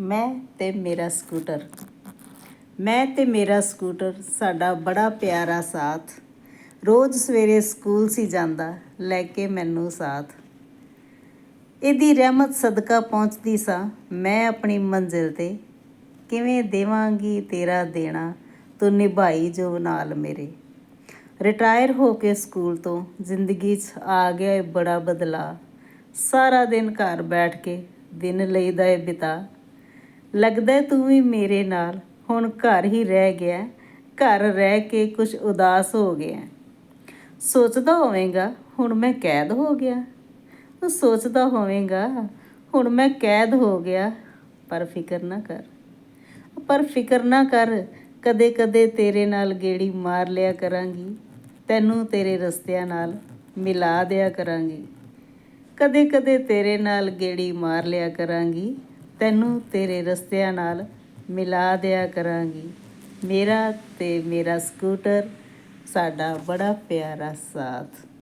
ਮੈਂ ਤੇ ਮੇਰਾ ਸਕੂਟਰ। ਮੈਂ ਤੇ ਮੇਰਾ ਸਕੂਟਰ, ਸਾਡਾ ਬੜਾ ਪਿਆਰਾ ਸਾਥ। ਰੋਜ਼ ਸਵੇਰੇ ਸਕੂਲ ਸੀ ਜਾਂਦਾ, ਲੈ ਕੇ ਮੈਨੂੰ ਸਾਥ। ਇਹਦੀ ਰਹਿਮਤ ਸਦਕਾ ਪਹੁੰਚਦੀ ਸਾਂ, ਮੈਂ ਆਪਣੀ ਮੰਜ਼ਿਲ ਤੇ। ਕਿਵੇਂ ਦੇਵਾਂਗੀ ਤੇਰਾ ਦੇਣਾ, ਤੂੰ ਨਿਭਾਈ ਜੋ ਨਾਲ ਮੇਰੇ। ਰਿਟਾਇਰ ਹੋ ਕੇ ਸਕੂਲ ਤੋਂ, ਜ਼ਿੰਦਗੀ 'ਚ ਆ ਗਿਆ ਏ ਬੜਾ ਬਦਲਾ ਸਾਰਾ ਦਿਨ ਘਰ ਬੈਠ ਕੇ, ਦਿਨ ਲਈਦਾ ਏ ਬਿਤਾ। ਲੱਗਦਾ ਤੂੰ ਵੀ ਮੇਰੇ ਨਾਲ। ਹੁਣ ਘਰ ਹੀ ਰਹਿ ਗਿਆ। ਘਰ ਰਹਿ ਕੇ ਕੁਝ ਉਦਾਸ ਹੋ ਗਿਆ। ਸੋਚਦਾ ਹੋਵੇਂਗਾ, ਹੁਣ ਮੈਂ ਕੈਦ ਹੋ ਗਿਆ। ਤੂੰ ਸੋਚਦਾ ਹੋਵੇਂਗਾ, ਹੁਣ ਮੈਂ ਕੈਦ ਹੋ ਗਿਆ। ਪਰ ਫਿਕਰ ਨਾ ਕਰ। ਪਰ ਫਿਕਰ ਨਾ ਕਰ। ਕਦੇ ਕਦੇ ਤੇਰੇ ਨਾਲ ਗੇੜੀ ਮਾਰ ਲਿਆ ਕਰਾਂਗੀ। ਤੈਨੂੰ ਤੇਰੇ ਰਸਤਿਆਂ ਨਾਲ ਮਿਲਾ ਦਿਆ ਕਰਾਂਗੀ। ਕਦੇ ਕਦੇ ਤੇਰੇ ਨਾਲ ਗੇੜੀ ਮਾਰ ਲਿਆ ਕਰਾਂਗੀ। ਤੈਨੂੰ ਤੇਰੇ ਰਸਤਿਆਂ ਨਾਲ ਮਿਲਾ ਦਿਆ ਕਰਾਂਗੀ। ਮੇਰਾ ਤੇ ਮੇਰਾ ਸਕੂਟਰ, ਸਾਡਾ ਬੜਾ ਪਿਆਰਾ ਸਾਥ।